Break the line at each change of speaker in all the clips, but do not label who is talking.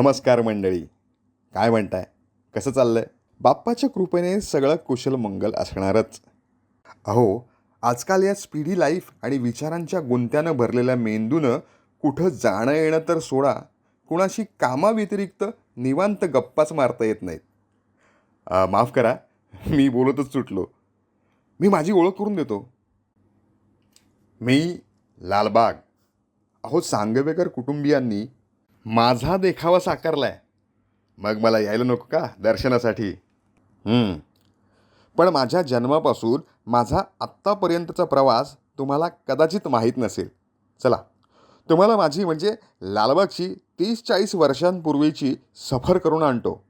नमस्कार मंडळी. काय म्हणताय? कसं चाललं आहे बाप्पाच्या कृपेने सगळं कुशल मंगल असणारच. अहो आजकाल या स्पीडी लाईफ आणि विचारांच्या गुंत्यानं भरलेल्या मेंदूनं कुठं जाणं येणं तर सोडा. कुणाशी कामाव्यतिरिक्त निवांत गप्पाच मारता येत नाहीत. माफ करा मी बोलतच सुटलो. मी माझी ओळख करून देतो. मी लालबाग. अहो सांगवेकर कुटुंबियांनी माझा देखावा साकारलाय. मग मला यायला नको का? दर्शनासाठी. पण माझ्या जन्मापासून माझा आत्तापर्यंतचा प्रवास तुम्हाला कदाचित माहीत नसेल. चला. तुम्हाला माझी म्हणजे लालबागची तीस चाळीस वर्षांपूर्वीची सफर करून आणतो.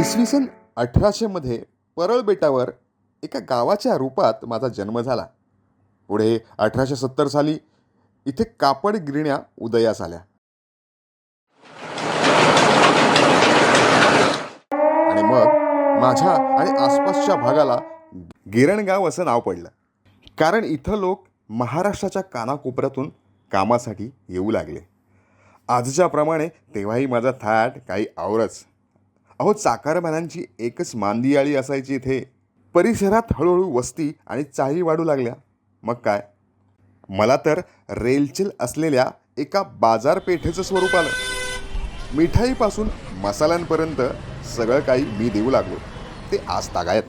इसवी सन अठराशेमध्ये परळ बेटावर एका गावाच्या रूपात माझा जन्म झाला. पुढे अठराशे सत्तर साली इथे कापड गिरण्या उदयास आल्या आणि मग माझ्या आणि आसपासच्या भागाला गिरणगाव असं नाव पडलं. कारण इथं लोक महाराष्ट्राच्या कानाकोपऱ्यातून कामासाठी येऊ लागले. आजच्या प्रमाणे तेव्हाही माझा थाट काही आवरच. अहो चाकारमानांची एकच मांदियाळी असायची इथे. परिसरात हळूहळू वस्ती आणि चाळी वाढू लागल्या. मग काय? मला तर रेलचेल असलेल्या एका बाजारपेठेचं स्वरूप आलं. मिठाईपासून मसाल्यांपर्यंत सगळं काही मी देऊ लागलो. ते आज तागायत.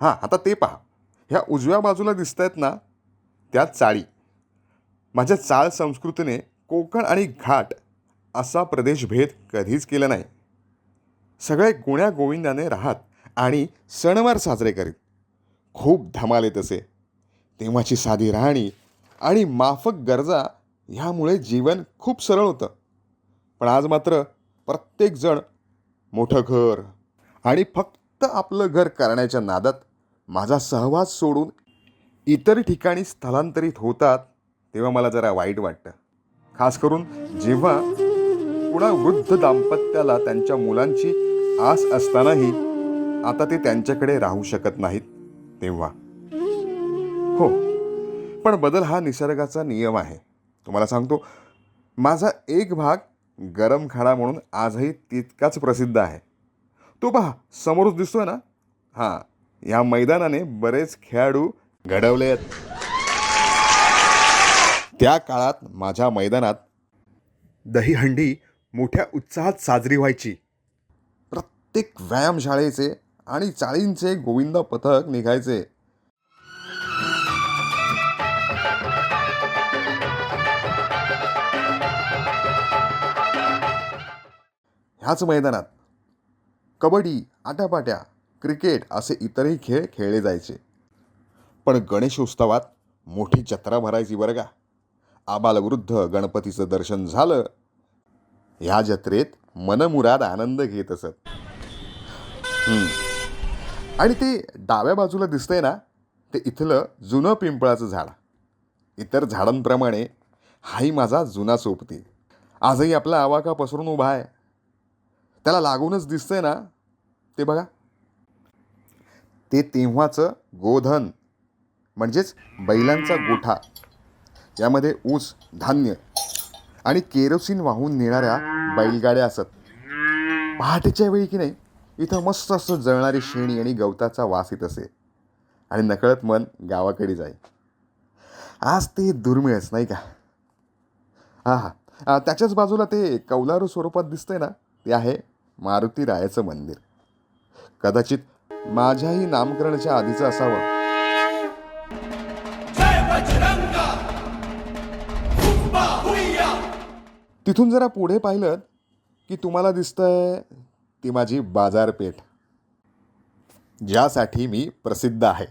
हां आता ते पहा. ह्या उजव्या बाजूला दिसत आहेत ना त्या चाळी. माझ्या चाळ संस्कृतीने कोकण आणि घाट असा प्रदेशभेद कधीच केला नाही. सगळे गुण्या गोविंदाने राहत आणि सणवार साजरे करीत. खूप धमाल येत असे तेव्हाची साधी राहणी आणि माफक गरजा ह्यामुळे जीवन खूप सरळ होतं. पण आज मात्र प्रत्येकजण मोठं घर आणि फक्त आपलं घर करण्याच्या नादात माझा सहवास सोडून इतर ठिकाणी स्थलांतरित होतात तेव्हा मला जरा वाईट वाटतं. खास करून जेव्हा कुणा वृद्ध दाम्पत्याला त्यांच्या मुलांची आस असतानाही आता ते त्यांच्याकडे राहू शकत नाहीत तेव्हा. हो. पण बदल हा निसर्गाचा नियम आहे. तुम्हाला सांगतो माझा एक भाग गरम खाडा म्हणून आजही तितकाच प्रसिद्ध आहे. तो पहा समोरच दिसतोय ना? हां या मैदानाने बरेच खेळाडू घडवले आहेत. त्या काळात माझ्या मैदानात दहीहंडी मोठ्या उत्साहात साजरी व्हायची. प्रत्येक व्यायामशाळेचे आणि चाळींचे गोविंद पथक निघायचे. ह्याच मैदानात. कबड्डी आट्यापाट्या क्रिकेट असे इतरही खेळ खेळले जायचे. पण गणेशोत्सवात मोठी जत्रा भरायची बरं का? आबालवृद्ध गणपतीचं दर्शन झालं. ह्या जत्रेत मनमुराद आनंद घेत असत. आणि ते डाव्या बाजूला दिसतंय ना ते इथलं जुनं पिंपळाचं झाड. इतर झाडांप्रमाणे हाही माझा जुना सोबती. आजही आपला आवाका पसरून उभा आहे. त्याला लागूनच दिसतंय ना ते बघा. ते तेव्हाचं गोधन म्हणजेच बैलांचा गोठा. यामध्ये ऊस धान्य आणि केरोसिन वाहून नेणाऱ्या बैलगाड्या असत. पहाटेच्या वेळी की नाही इथं मस्त असं जळणारी शेणी आणि गवताचा वास येत असे. आणि नकळत मन गावाकडे जाई. आज ते दुर्मिळच नाही का? हां हां त्याच्याच बाजूला ते कौलारू स्वरूपात दिसतंय ना ते आहे मारुती रायाचं मंदिर. कदाचित माझ्याही नामकरणाच्या आधीचं असावं. तिथून जरा पुढे पाहिलं की तुम्हाला दिसतंय ती माझी बाजारपेठ. ज्यासाठी मी प्रसिद्ध आहे.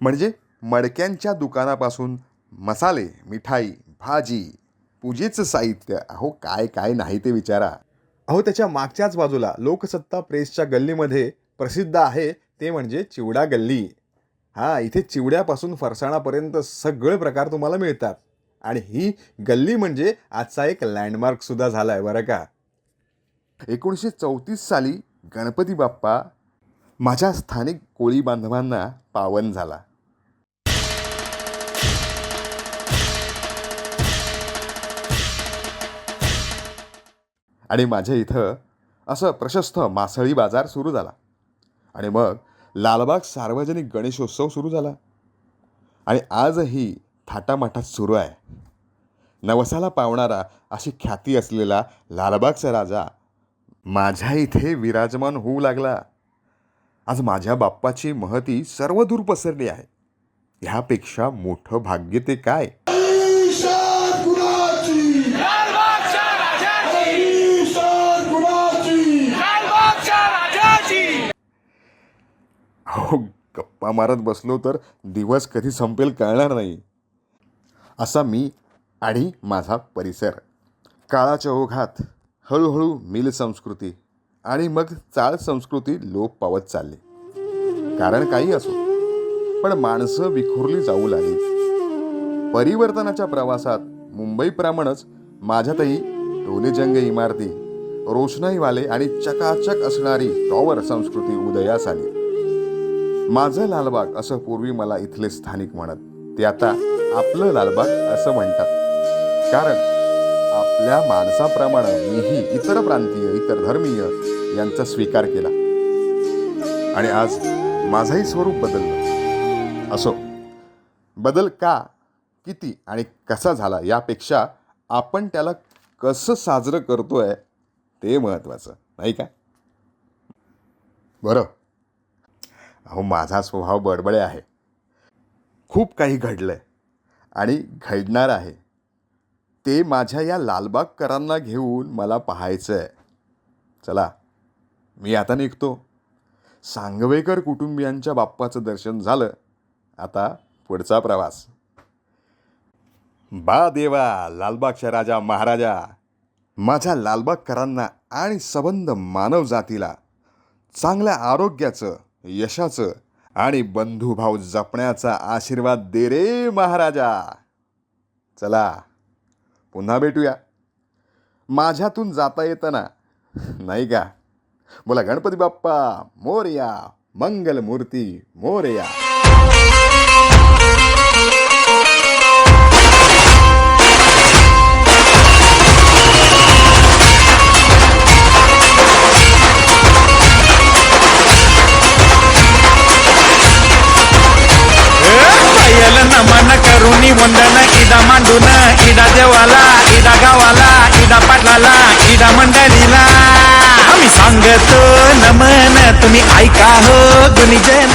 म्हणजे मडक्यांच्या दुकानापासून मसाले मिठाई भाजी पूजेचं साहित्य. अहो काय काय नाही ते विचारा. अहो त्याच्या मागच्याच बाजूला लोकसत्ता प्रेसच्या गल्लीमध्ये प्रसिद्ध आहे ते म्हणजे चिवडा गल्ली. हां इथे चिवड्यापासून फरसाणापर्यंत सगळे प्रकार तुम्हाला मिळतात. आणि ही गल्ली म्हणजे आजचा एक लँडमार्कसुद्धा झाला आहे बरं का? एकोणीसशे चौतीस साली गणपती बाप्पा माझ्या स्थानिक कोळी बांधवांना पावन झाला. आणि माझ्या इथं असं प्रशस्त मासळी बाजार सुरू झाला. आणि मग लालबाग सार्वजनिक गणेशोत्सव सुरू झाला. आणि आजही थाटामाटात सुरू आहे. नवसाला पावणारा अशी ख्याती असलेला लालबागचा राजा माझ्या इथे विराजमान होऊ लागला. आज माझ्या बाप्पाची महती सर्वदूर पसरली आहे. ह्यापेक्षा मोठं भाग्य ते काय? हो गप्पा मारत बसलो तर दिवस कधी संपेल कळणार नाही. असा मी आणि माझा परिसर. काळाच्या ओघात हळूहळू मिल संस्कृती आणि मग चाळ संस्कृती लोप पावत चालली. कारण काही असो पण माणसं विखुरली जाऊ लागली. परिवर्तनाच्या प्रवासात मुंबईप्रमाणेच माझ्यातही टोलेजंग इमारती रोषणाईवाले आणि चकाचक असणारी टॉवर संस्कृती उदयास आली. माझं लालबाग असं पूर्वी मला इथले स्थानिक म्हणत ते आता आपलं लालबाग असं म्हणतात. कारण आपल्या माणसाप्रमाणे मीही इतर प्रांतीय इतर धर्मीय यांचा स्वीकार केला. आणि आज माझंही स्वरूप बदललं. असो बदल का किती आणि कसा झाला यापेक्षा आपण त्याला कसं साजरं करतोय ते महत्त्वाचं. नाही का? बरं. अहो माझा स्वभाव बडबडे आहे. खूप काही घडलं आहे आणि घडणार आहे. ते माझ्या या लालबागकरांना घेऊन मला पाहायचं आहे चला मी आता निघतो. सांगवेकर कुटुंबियांच्या बाप्पाचं दर्शन झालं. आता पुढचा प्रवास. बा देवा लालबागच्या राजा महाराजा. माझ्या लालबागकरांना आणि सबंध मानवजातीला चांगल्या आरोग्याचं यशाचं आणि बंधुभाव जपण्याचा आशीर्वाद दे रे महाराजा. चला पुन्हा भेटूया. माझ्यातून जाता येताना नाही का? बोला गणपती बाप्पा मोरया मंगलमूर्ती मोरया.
मुंडन वंदन इडा मांडून इडा देवाला इडा गावाला इडा पाटलाला इडा मंडळीला. आम्ही सांगतो नमन तुम्ही ऐका हो गुणीजन.